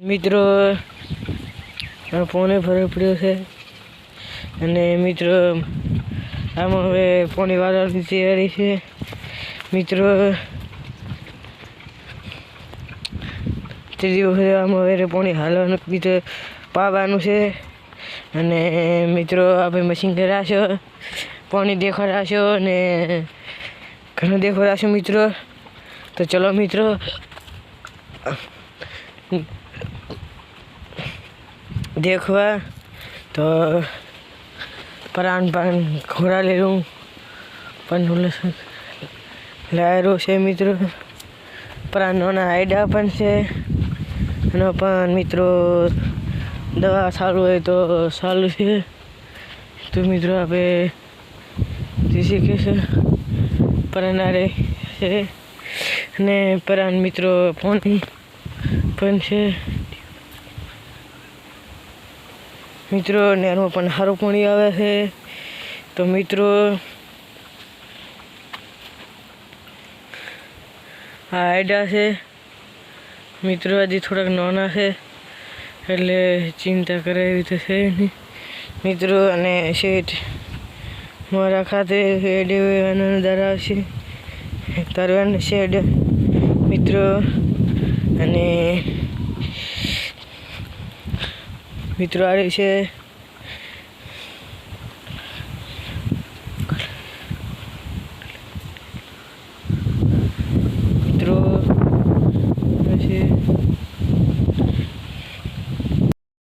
મિત્રો પોણે ફરક પડ્યો છે. અને મિત્રો, આમાં હવે પોણી વાળવાની તૈયારી છે. મિત્રો ત્રીજી વખતે આમાં હવે પોણી હાલવાનું મિત્રો, પાવાનું છે. અને મિત્રો, આપણે મશીન કરાશો પોણી દેખાડાશો અને ઘણું દેખાડાશો મિત્રો. તો ચલો મિત્રો देखवा तो प्राण पान घोड़ा ले लूँ પણ લાયરો છે મિત્રો પ્રાણોના આયડા પણ છે એનો પણ મિત્રો દવા સારું હોય તો સારું છે તો મિત્રો આપણે જે શીખે છે પ્રાણારે છે અને પ્રાણ મિત્રો ફોન પણ છે મિત્રો નેરમાં પણ સારું પાણી આવે છે. તો મિત્રો, આ આયડા છે. મિત્રો, હજી થોડાક નાના છે, એટલે ચિંતા કરે એવી તો છે નહીં. મિત્રો, અને શેઠ મારા ખાતે શેડ ધરાવશે તરવાનું શેડ મિત્રો, અને મિત્રો આ છે